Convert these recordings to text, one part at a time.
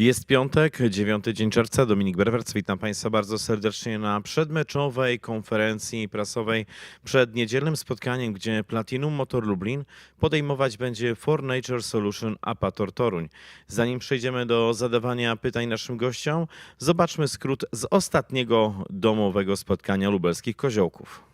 Jest piątek, dziewiąty dzień czerwca. Dominik Berwerc, witam Państwa bardzo serdecznie na przedmeczowej konferencji prasowej przed niedzielnym spotkaniem, gdzie Platinum Motor Lublin podejmować będzie For Nature Solution Apator Toruń. Zanim przejdziemy do zadawania pytań naszym gościom, zobaczmy skrót z ostatniego domowego spotkania lubelskich koziołków.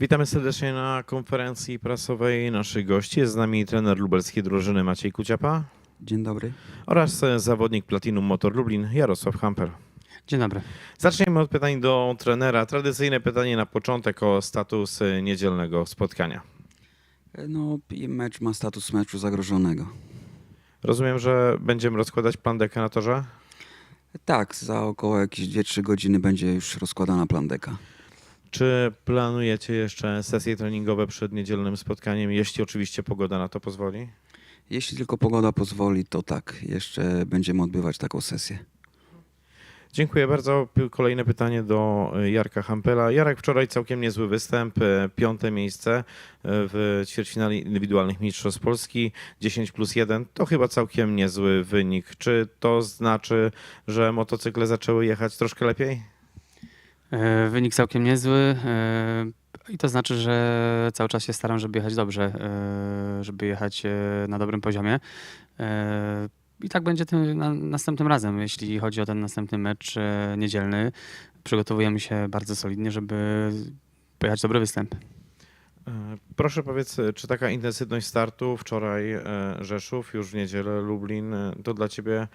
Witamy serdecznie na konferencji prasowej naszych gości. Jest z nami trener lubelskiej drużyny Maciej Kuciapa Dzień dobry. oraz zawodnik Platinum Motor Lublin Jarosław Hamper. Dzień dobry. Zaczniemy od pytań do trenera. Tradycyjne pytanie na początek o status e, niedzielnego spotkania. E, No, mecz ma status meczu zagrożonego. Rozumiem, że będziemy rozkładać plan deka na torze? Tak, za około jakieś 2-3 godziny będzie już rozkładana plandeka. Czy planujecie jeszcze sesje treningowe przed niedzielnym spotkaniem, jeśli oczywiście pogoda na to pozwoli? Jeśli tylko pogoda pozwoli, to tak, jeszcze będziemy odbywać taką sesję. Dziękuję bardzo. Kolejne pytanie do e, Jarka Hampela. Jarek, wczoraj całkiem niezły występ, e, piąte miejsce e, w ćwierćfinale indywidualnych Mistrzostw Polski, 10 plus 1. To chyba całkiem niezły wynik. Czy to znaczy, że motocykle zaczęły jechać troszkę lepiej? E, Wynik całkiem niezły e, i to znaczy, że cały czas się staram, żeby jechać dobrze, e, żeby jechać na dobrym poziomie. I tak będzie tym na, następnym razem, jeśli chodzi o ten następny mecz niedzielny. Przygotowujemy się bardzo solidnie, żeby pojechać dobry występ. Proszę powiedz, czy taka intensywność startu wczoraj Rzeszów, już w niedzielę Lublin, to dla ciebie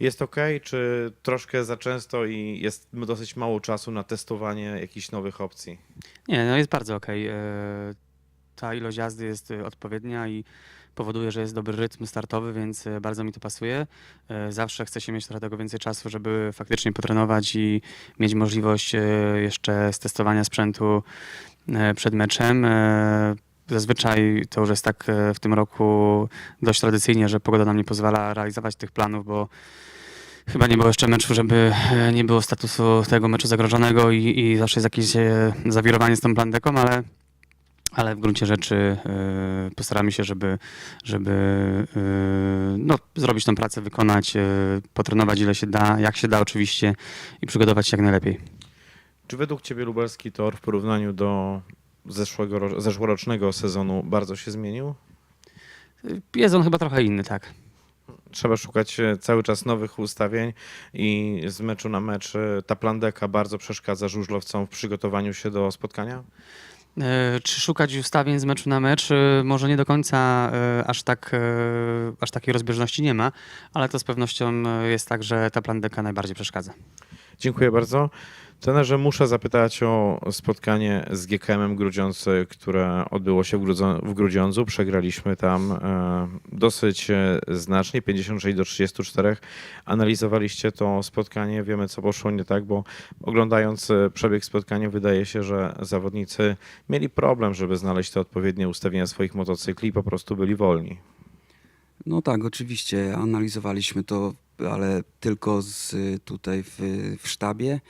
jest ok, czy troszkę za często i jest dosyć mało czasu na testowanie jakichś nowych opcji? Nie, no jest bardzo okej. E, Ta ilość jazdy jest e, odpowiednia i powoduje, że jest dobry rytm startowy, więc e, bardzo mi to pasuje. Zawsze chce się mieć trochę tego więcej czasu, żeby faktycznie potrenować i mieć możliwość jeszcze stestowania sprzętu przed meczem. Zazwyczaj to już jest tak e, w tym roku dość tradycyjnie, że pogoda nam nie pozwala realizować tych planów, bo Chyba nie było jeszcze meczu, żeby e, nie było statusu tego meczu zagrożonego i, i zawsze jest jakieś e, zawirowanie z tą plandeką, ale, ale w gruncie rzeczy e, postaramy się, żeby, żeby e, no, zrobić tą pracę, wykonać, e, potrenować ile się da, jak się da oczywiście i przygotować się jak najlepiej. Czy według Ciebie lubelski tor w porównaniu do zeszłego, ro- zeszłorocznego sezonu bardzo się zmienił? Jest on chyba trochę inny, tak. Trzeba szukać e, cały czas nowych ustawień i z meczu na mecz e, ta plandeka bardzo przeszkadza żużlowcom w przygotowaniu się do spotkania? E, Czy szukać ustawień z meczu na mecz? Może nie do końca aż, tak, aż takiej rozbieżności nie ma, ale to z pewnością jest tak, że ta plandeka najbardziej przeszkadza. Dziękuję bardzo. Trenerze, muszę zapytać o spotkanie z GKM-em Grudziądz, e, które odbyło się w Grudziądzu. Przegraliśmy tam e, dosyć e, znacznie, 56 do 34. Analizowaliście to spotkanie, wiemy co poszło nie tak, bo oglądając e, przebieg spotkania wydaje się, że zawodnicy mieli problem, żeby znaleźć te odpowiednie ustawienia swoich motocykli i po prostu byli wolni. No tak, oczywiście analizowaliśmy to, ale tylko z, tutaj w, w sztabie.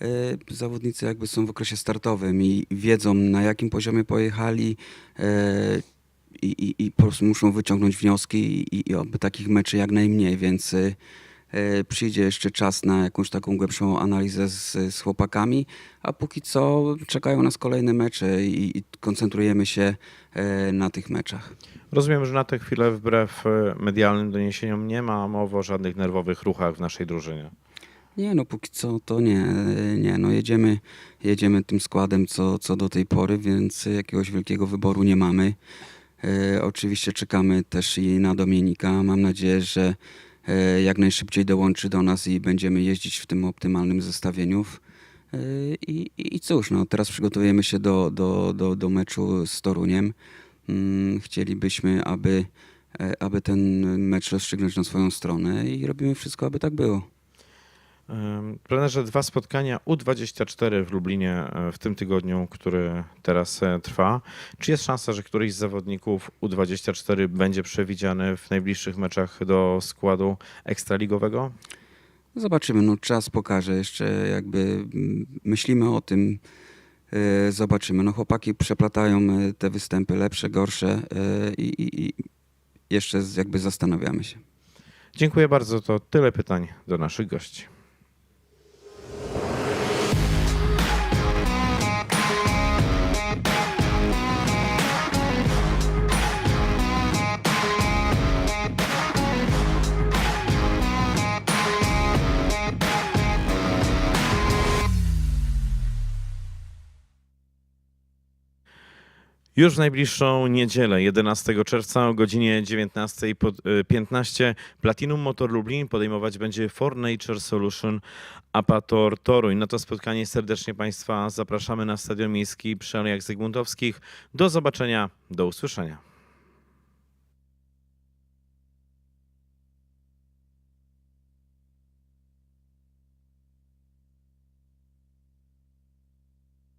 E, zawodnicy jakby są w okresie startowym i wiedzą na jakim poziomie pojechali e, i, i, i po prostu muszą wyciągnąć wnioski i, i oby takich meczy jak najmniej, więc e, przyjdzie jeszcze czas na jakąś taką głębszą analizę z, z chłopakami, a póki co czekają nas kolejne mecze i, i koncentrujemy się na tych meczach. Rozumiem, że na tę chwilę wbrew medialnym doniesieniom nie ma mowy o żadnych nerwowych ruchach w naszej drużynie. Nie, no póki co to nie, nie, no jedziemy, jedziemy tym składem co, co do tej pory, więc jakiegoś wielkiego wyboru nie mamy. E, oczywiście czekamy też i na Dominika. Mam nadzieję, że e, jak najszybciej dołączy do nas i będziemy jeździć w tym optymalnym zestawieniu. E, I, I cóż, no teraz przygotowujemy się do, do, do, do meczu z Toruniem. Mm, Chcielibyśmy, aby, e, aby ten mecz rozstrzygnąć na swoją stronę i robimy wszystko, aby tak było. Ym, Trenerze, dwa spotkania U24 w Lublinie e, w tym tygodniu, który teraz e, trwa. Czy jest szansa, że któryś z zawodników U24 będzie przewidziany w najbliższych meczach do składu ekstraligowego? Zobaczymy, no czas pokaże jeszcze jakby mm, myślimy o tym, e, zobaczymy. No chłopaki przeplatają te występy lepsze, gorsze i, i, i jeszcze jakby zastanawiamy się. Dziękuję bardzo. To tyle pytań do naszych gości. Już w najbliższą niedzielę, 11 czerwca o godzinie 19.15 Platinum Motor Lublin podejmować będzie For Nature Solution Apator Toruń. Na to spotkanie serdecznie Państwa zapraszamy na Stadion Miejski przy Alejach Zygmuntowskich. Do zobaczenia, do usłyszenia.